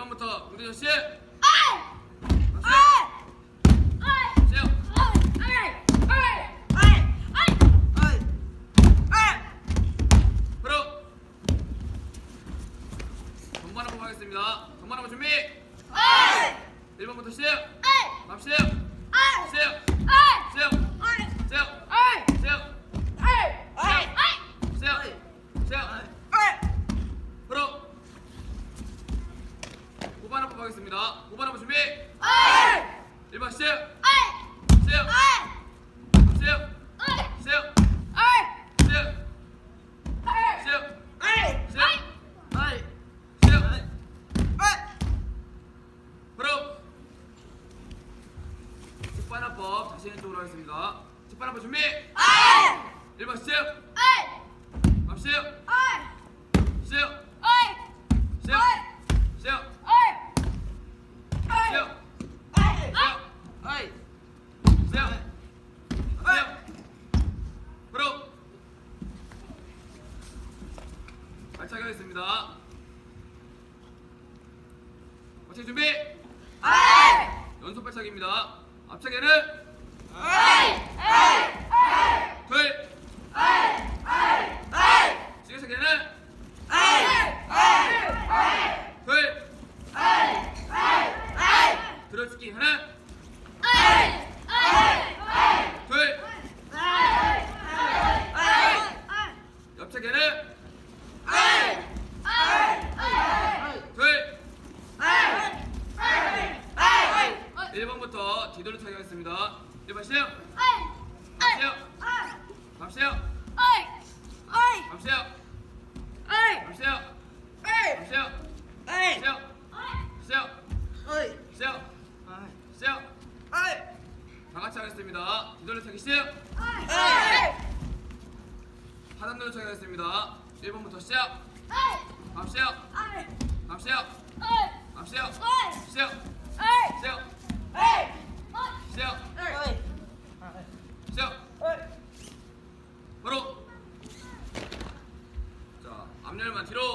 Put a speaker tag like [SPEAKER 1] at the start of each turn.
[SPEAKER 1] 1번부터 공대전 씨.
[SPEAKER 2] 아이!
[SPEAKER 1] 박수.
[SPEAKER 2] 아이!
[SPEAKER 1] 세요. 프로. 정말 한번 하겠습니다. 정말 한번 준비. 1번부터 씨. 밥 씨. 세요. 세요. 세요. 하겠습니다. 후반 한번 준비. 1번. 프로. 직관화법 자신의 쪽으로 하겠습니다. 직관화법 준비. 1번 씨. 밥 씨. 세요. 세요. 세요. 세요. 세요. 세요. 세요. 프로. 발차기 하겠습니다. 발차기 준비. 연속 발차기입니다. 앞차기는 둘. 뒤차기는 둘. 들어치기 하나. 둘. 옆차기는 둘. 1번부터 뒤돌려 차기 하겠습니다. 1번 시요. 시요. 밤시요. 밤시요. 밤시요. 밤시요. 시요. 시요. 시요. 시요. 다 같이 하겠습니다. 뒤돌려 차기 시요. 하단 돌려 차기 하겠습니다. 1번부터 시작. 밤시요. 밤시요. 뒤로